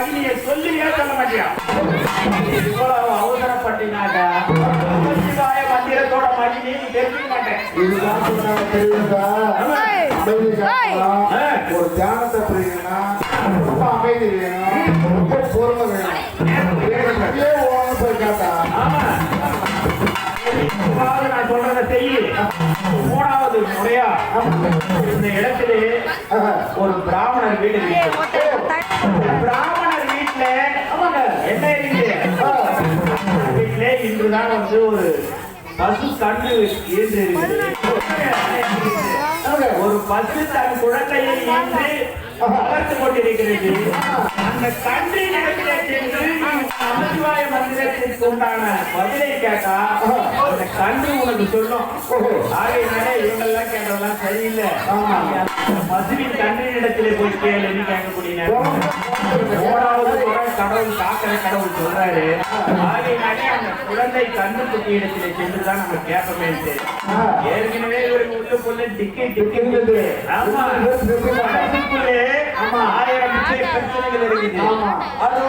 சொல்லியே சொல்ல மாட்டியா இவ்வளவு அவசரப்பட்டினாக்க மந்திரத்தோட நீ தெரிஞ்சுக்க மாட்டேன். இதுதான் சொன்னாங்க தெரியுதா? ஒரு தியானத்தை ரொம்ப அமைதி வேணும். ரொம்ப பொறுமை வேணும். எனக்கு அப்படியே ஓடணும் போய் கேட்டா ஆமா. இப்பவாவது நான் சொல்றத செய்யு. மூணாவது முறையா இந்த இடத்திலே. ஒரு பிராமணர் வீடு இருக்கு. இன்றுதான் வந்து ஒரு பசு கன்று இருக்குது ஆமாங்க. ஒரு பசு தன் குழந்தையை ஈன்று வளர்த்து கொண்டிருக்கிறது அந்த கன்றின் இடத்திலே சென்று நமச்சிவாய மந்திரத்திற்கு உண்டான பதிலை கேட்டா அந்த கன்று உனக்கு சொல்லும். ஆகையினாலே இவங்கெல்லாம் கேட்டதெல்லாம் சரியில்லை ஆமா. அந்த பசுவின் இடத்திலே போய் கேட்கக்கூடிய நேரம். மூணாவது முறை கடவுள் காக்கிற கடவுள் சொல்றாரு. ஆகையினாலே அந்த குழந்தை கண்ணு குட்டி இடத்திலே சென்றுதான் நம்ம கேட்பமேன்ட்டு ஆ. ஏற்கனவே இவருக்கு உள்ளுக்குள்ள டிக்கை டிக்கை ஆமா. மனசுக்குள்ளே ஆமா. ஆயிரம் பிரச்சனைகள் இருக்குது ஆமா. அதோ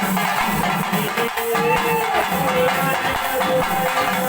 கராதன அதோ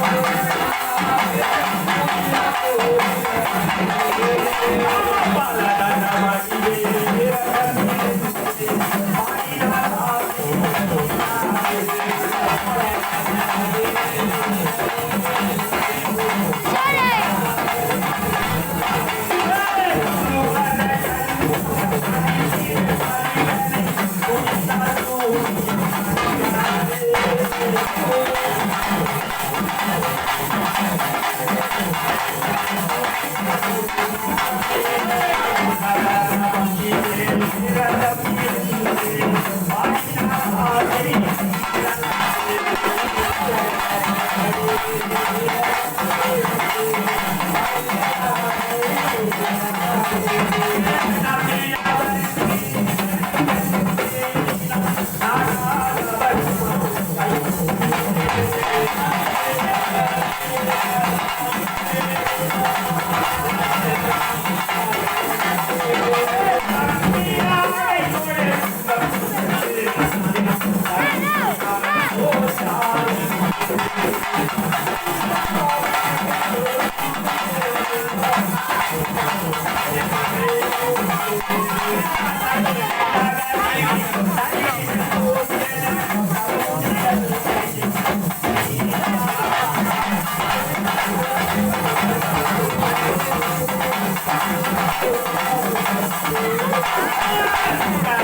கராதன ஆ Yeah.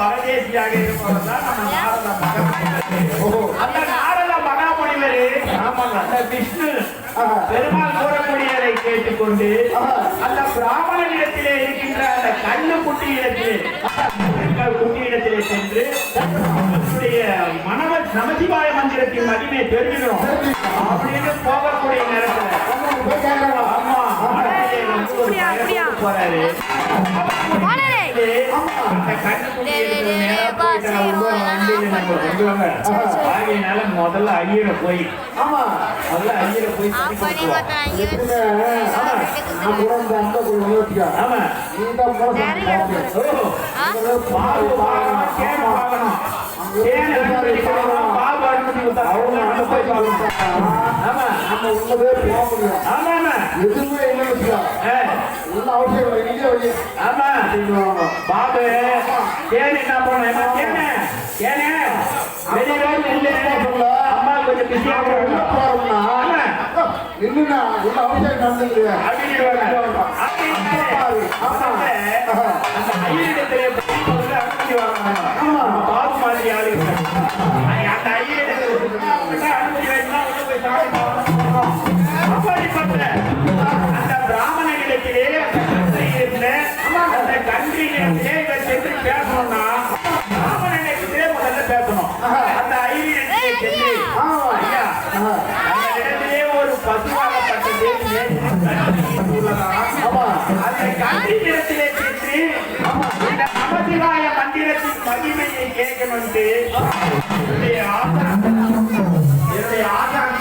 பரதேசியாக இருப்பவர் நம்ம ஆமாங்க அந்த விஷ்ணு ஆஹா. பெருமாள் கூறக்கூடியதை கேட்டுக்கொண்டு. அந்த பிராமணனிடத்திலே இருக்கின்ற அந்த கண்ணு குட்டி இடத்திலே குட்டி இடத்திலே சென்று அவனுடைய மனவ நமசிவாய மந்திரத்தின் மகிமை தெரிஞ்சுக்கணும் அப்படின்னு போகக்கூடிய நேரத்துல ஆமா மனதிலே வந்து ஆகையினால முதல்ல ஐயரை போய் ஆமா. முதல்ல ஐயரை போய் இந்த ஆமா. நம்ம உள்ளதே போக முடியும். ஆமா ஆமா. எதுவுமே வச்சுக்க. உள்ள அவசியம் இல்லை. பாபு கேன என்ன பண்ண வெளியே இல்லை அம்மா கொஞ்சம் பிஸியா போறோம்னா நின்னுனா உள்ள அவசியம் வாங்கணும் ஆமா. பாபு மாதிரி ஆளு. அந்த போய் அனுமதி உள்ள போய் சாமி நமசிவாய மந்திரத்தின் மகிமையை கேட்கணும் என்னுடைய ஆசான் என்னுடைய ஆசான்